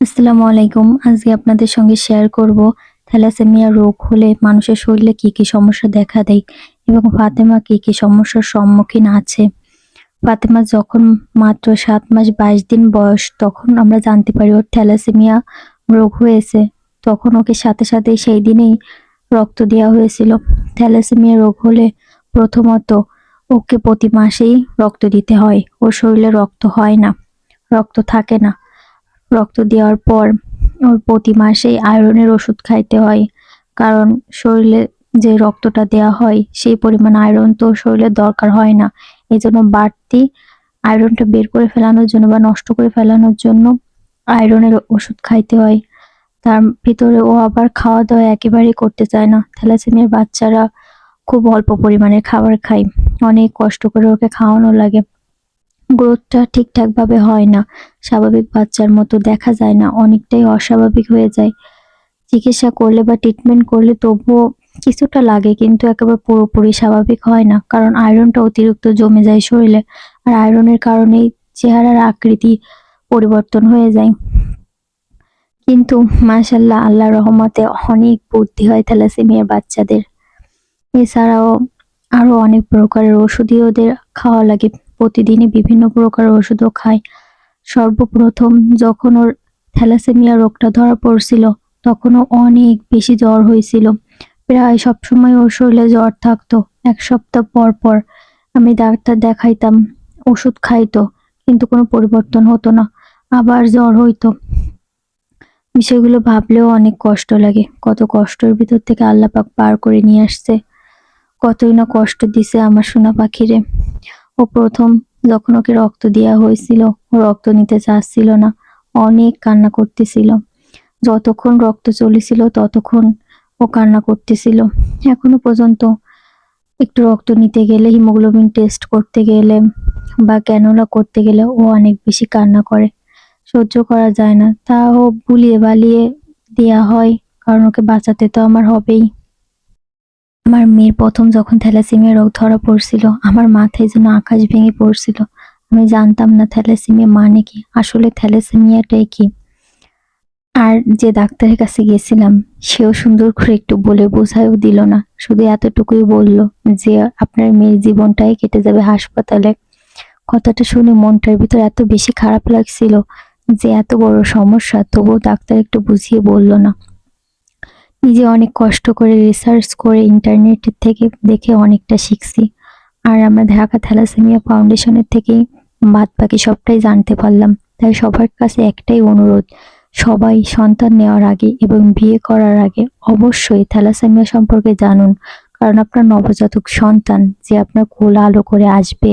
আসসালামু আলাইকুম। আজকে আপনাদের সঙ্গে শেয়ার করব থ্যালাসেমিয়া রোগ হলে মানুষের শরীরে কি কি সমস্যা দেখা দেয় এবং ফাতেমা কি কি সমস্যার সম্মুখীন আছে। ফাতেমা যখন মাত্র সাত মাস বাইশ দিন বয়স, তখন আমরা জানতে পারি ওর থ্যালাসেমিয়া রোগ হয়েছে। তখন ওকে সাথে সাথে সেই দিনেই রক্ত দেওয়া হয়েছিল। থ্যালাসেমিয়া রোগ হলে প্রথমত ওকে প্রতি মাসেই রক্ত দিতে হয়। ওর শরীরে রক্ত হয় না, রক্ত থাকে না। রক্ত দেওয়ার পর ওর প্রতি মাসেই আয়রনের ওষুধ খাইতে হয়। কারণ শরীরে যে রক্তটা দেওয়া হয়, সেই পরিমাণ আয়রন তো শরীরে দরকার হয় না। এই জন্য বাড়তি আয়রনটা বের করে ফেলানোর জন্য বা নষ্ট করে ফেলানোর জন্য আয়রনের ওষুধ খাইতে হয়। তার ভিতরে ও আবার খাওয়া দাওয়া একেবারেই করতে চায় না। থ্যালাসেমিয়ার বাচ্চারা খুব অল্প পরিমাণে খাবার খায়। অনেক কষ্ট করে ওকে খাওয়ানো লাগে। গ্রোথটা ঠিকঠাক ভাবে হয় না। স্বাভাবিক বাচ্চার মতো দেখা যায় না, অনেকটাই অস্বাভাবিক হয়ে যায়। চিকিৎসা করলে বা ট্রিটমেন্ট করলে তবুও কিছুটা লাগে, কিন্তু একেবারে পুরোপুরি স্বাভাবিক হয় না, কারণ আয়রনটা অতিরিক্ত জমে যায় শরীরে, আর আয়রনের কারণেই চেহারার আকৃতি পরিবর্তন হয়ে যায়। কিন্তু মাশাল্লাহ আল্লাহ রহমতে অনেক বুদ্ধি হয় থ্যালাসেমিয়ার বাচ্চাদের। এছাড়াও আরও অনেক প্রকারের ওষুধই ওদের খাওয়া লাগে। প্রতিদিনই বিভিন্ন প্রকার ওষুধও খায়। সর্বপ্রথম যখন ওর থ্যালাসেমিয়া রোগটা ধরা পড়ছিল, তখনও অনেক বেশি জ্বর হয়েছিল। প্রায় সবসময় ওর শরীরে জ্বর থাকতো। এক সপ্তাহ পর পর আমি ডাক্তার দেখাইতাম, ওষুধ খাইতো, কিন্তু কোনো পরিবর্তন হতো না। আবার জ্বর হইতো। বিষয়গুলো ভাবলেও অনেক কষ্ট লাগে। কত কষ্টের ভিতর থেকে আল্লাহ পাক পার করে নিয়ে আসছে। কতই না কষ্ট দিছে আমার সোনা পাখিরে। ও প্রথম যখন ওকে রক্ত দেওয়া হয়েছিল, ও রক্ত নিতে চাচ্ছিল না, অনেক কান্না করতেছিল। যতক্ষণ রক্ত চলেছিল, ততক্ষণ ও কান্না করতেছিল। এখনও পর্যন্ত একটু রক্ত নিতে গেলে, হিমোগ্লোবিন টেস্ট করতে গেলে বা ক্যানোলা করতে গেলে ও অনেক বেশি কান্না করে। সহ্য করা যায় না। তাও বুলিয়ে বালিয়ে দেয়া হয়, কারণ ওকে বাঁচাতে তো আমার হবেই। আমার মেয়ের প্রথম যখন থ্যালাসেমিয়া রোগ ধরা পড়ছিল, আমার মাথায় যেন আকাশ ভেঙে পড়ছিল। আমি জানতাম না থ্যালাসেমিয়া মানে কি, আসলে থ্যালাসেমিয়াটাই কি। আর যে ডাক্তারের কাছে গেছিলাম, সেও সুন্দর করে একটু বলে বোঝায়ও দিল না, শুধু এতটুকুই বলল যে আপনার মেয়ের জীবনটাই কেটে যাবে হাসপাতালে। কথাটা শুনে মনটার ভিতর এত বেশি খারাপ লাগছিল যে এত বড় সমস্যা, তবুও ডাক্তার একটু বুঝিয়ে বলল না। নিজে অনেক কষ্ট করে রিসার্চ করে ইন্টারনেটের থেকে দেখে অনেকটা শিখছি। আর আমরা ঢাকা থ্যালাসেমিয়া ফাউন্ডেশনের থেকেই বাদ বাকি সবটাই জানতে পারলাম। তাই সবার কাছে একটাই অনুরোধ, সবাই সন্তান নেওয়ার আগে এবং বিয়ে করার আগে অবশ্যই থ্যালাসেমিয়া সম্পর্কে জানুন। কারণ আপনার নবজাতক সন্তান যে আপনার কোল আলো করে আসবে